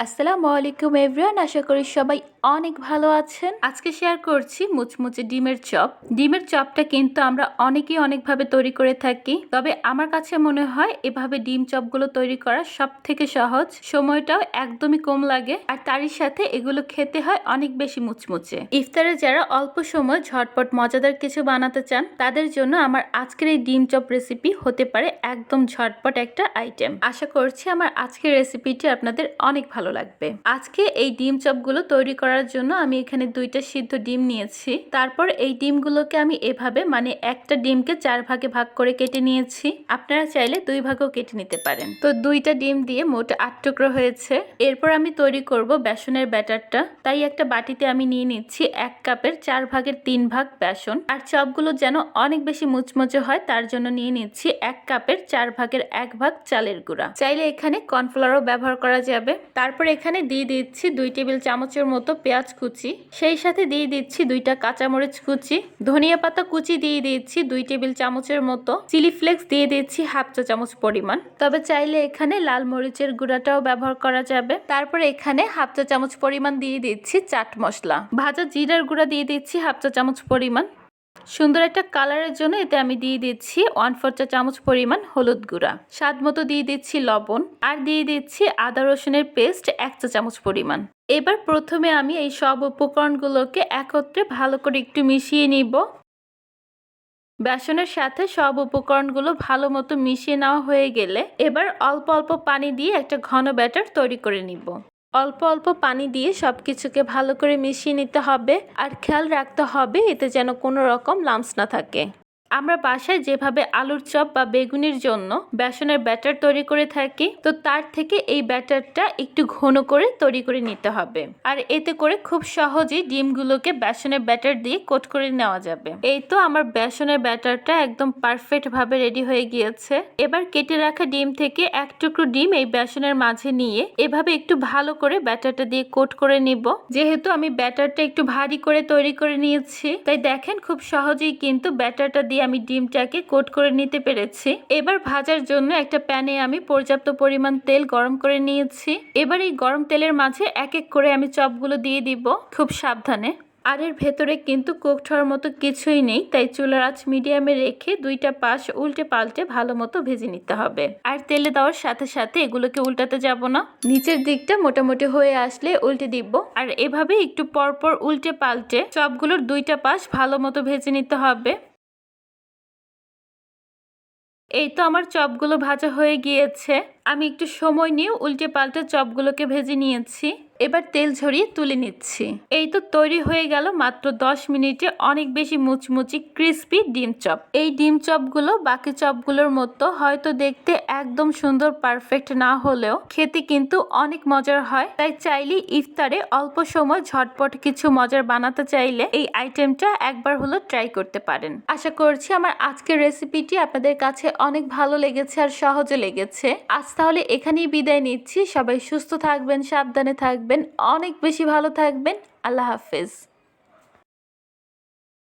আসসালামু আলাইকুম এভরিওয়ান আশা করি সবাই অনেক ভালো আছেন। আজকে শেয়ার করছি মুচমুচে ডিমের চপ। ডিমের চপটা কিন্তু আমরা অনেকেই অনেকভাবে তৈরি করে থাকি। তবে আমার কাছে মনে হয় এভাবে ডিম চপগুলো তৈরি করা সব থেকে সহজ। সময়টাও একদমই কম লাগে আর তারই সাথে এগুলো খেতে হয় অনেক বেশি মুচমুচে। ইফতারে যারা অল্প সময় ঝটপট মজাদার কিছু বানাতে চান, তাদের জন্য আমার আজকের এই ডিম চপ রেসিপি হতে পারে একদম ঝটপট একটা আইটেম আশা করছি আমার আজকের রেসিপিটি আপনাদের অনেক ভালো লাগবে। আজকে এই ডিম চপগুলো তৈরি করার জন্য আমি এখানে দুইটা সিদ্ধ ডিম নিয়েছি। তারপর এই ডিমগুলোকে আমি এভাবে মানে একটা ডিমকে চার ভাগে ভাগ করে কেটে নিয়েছি। আপনারা চাইলে দুই ভাগও কেটে নিতে পারেন। তো দুইটা ডিম দিয়ে মোট আট টুকরো হয়েছে। এরপর আমি তৈরি করব বেসনের ব্যাটারটা। তাই একটা বাটিতে আমি নিয়ে নিচ্ছি এক কাপের চার ভাগের তিন ভাগ বেসন। আর চপগুলো যেন অনেক বেশি মুচমুচে হয়, তার জন্য নিয়ে নিচ্ছি এক কাপের চার ভাগের এক ভাগ চালের গুঁড়া। চাইলে এখানে কর্নফ্লাওয়ারও ব্যবহার করা যাবে। তারপর এখানে দিয়ে দিচ্ছি দুই টেবিল চামচের মতো পেঁয়াজ কুচি, সেই সাথে দিয়ে দিচ্ছি দুইটা কাঁচামরিচ কুচি, ধনিয়া পাতা কুচি দিয়ে দিচ্ছি দুই টেবিল চামচের মতো, চিলি ফ্লেক্স দিয়ে দিচ্ছি হাফ চা চামচ পরিমাণ। তবে চাইলে এখানে লাল মরিচের গুঁড়াটাও ব্যবহার করা যাবে। তারপর এখানে হাফ চা চামচ পরিমাণ দিয়ে দিচ্ছি চাট মশলা। ভাজা জিরার গুঁড়া দিয়ে দিচ্ছি হাফ চা চামচ পরিমাণ। সুন্দর একটা কালারের জন্য এতে আমি দিয়ে দিচ্ছি ওয়ান ফোর চা চামচ পরিমাণ হলুদ গুঁড়া। স্বাদ মতো দিয়ে দিচ্ছি লবণ আর দিয়ে দিচ্ছি আদা রসুনের পেস্ট এক চা চামচ পরিমাণ। এবার প্রথমে আমি এই সব উপকরণগুলোকে একত্রে ভালো করে একটু মিশিয়ে নিব। বেসনের সাথে সব উপকরণগুলো ভালো মতো মিশিয়ে নেওয়া হয়ে গেলে এবার অল্প অল্প পানি দিয়ে একটা ঘন ব্যাটার তৈরি করে নিব। অল্প অল্প পানি দিয়ে সব কিছুকে ভালো করে মিশিয়ে নিতে হবে। আর খেয়াল রাখতে হবে এতে যেন কোনো রকম লাম্পস না থাকে। আমরা বাসায় যেভাবে আলুর চপ বা বেগুনির জন্য বেসনের ব্যাটার তৈরি করে থাকি, তো তার থেকে এই ব্যাটারটা একটু ঘন করে তৈরি করে নিতে হবে। আর এতে করে খুব সহজেই ডিমগুলোকে বেসনের ব্যাটার দিয়ে কোট করে নেওয়া যাবে। এই তো আমার বেসনের ব্যাটারটা একদম পারফেক্ট ভাবে রেডি হয়ে গিয়েছে। এবার কেটে রাখা ডিম থেকে এক টুকরো ডিম এই বেসনের মাঝে নিয়ে এভাবে একটু ভালো করে ব্যাটারটা দিয়ে কোট করে নিব। যেহেতু আমি ব্যাটারটা একটু ভারী করে তৈরি করে নিয়েছি, তাই দেখেন খুব সহজেই কিন্তু ব্যাটারটা দিয়ে আমি ডিমটাকে কোট করে নিতে পেরেছি। এবার ভাজার জন্য একটা প্যানে আমি পর্যাপ্ত পরিমাণ তেল গরম করে নিয়েছি। এবার এই গরম তেলের মাঝে এক এক করে আমি চপগুলো দিয়ে দিব খুব সাবধানে। আর এর ভেতরে কিন্তু কুকড হওয়ার মতো কিছুই নেই, তাই চুলার আঁচ মিডিয়ামে রেখে দুইটা পাশ উল্টে পাল্টে ভালো মতো ভেজে নিতে হবে। আর তেলে দেওয়ার সাথে সাথে এগুলোকে উল্টাতে যাব না। নিচের দিকটা মোটামুটি হয়ে আসলে উল্টে দিব। আর এভাবে একটু পরপর উল্টে পাল্টে চপগুলোর দুইটা পাশ ভালো মতো ভেজে নিতে হবে। এই তো আমার চপগুলো ভাজা হয়ে গিয়েছে। আমি একটু সময় নিয়ে উল্টে পাল্টে চপগুলোকে ভেজে নিয়েছি। এবার তেল ঝরিয়ে তুলে নিচ্ছি। এই তো তৈরি হয়ে গেল মাত্র দশ মিনিটে অনেক বেশি মুচমুচি ক্রিস্পি ডিম চপ। এই ডিম চপগুলো বাকি চপগুলোর মতো হয়তো দেখতে একদম সুন্দর পারফেক্ট না হলেও খেতে কিন্তু অনেক মজার হয়। তাই চাইলে ইফতারে অল্প সময় ঝটপট কিছু মজার বানাতে চাইলে এই আইটেমটা একবার হলো ট্রাই করতে পারেন। আশা করছি আমার আজকের রেসিপিটি আপনাদের কাছে অনেক ভালো লেগেছে আর সহজে লেগেছে। আজ তাহলে এখানেই বিদায় নিচ্ছি। সবাই সুস্থ থাকবেন, সাবধানে থাকবেন, অনেক বেশি ভালো থাকবেন। আল্লাহ হাফেজ।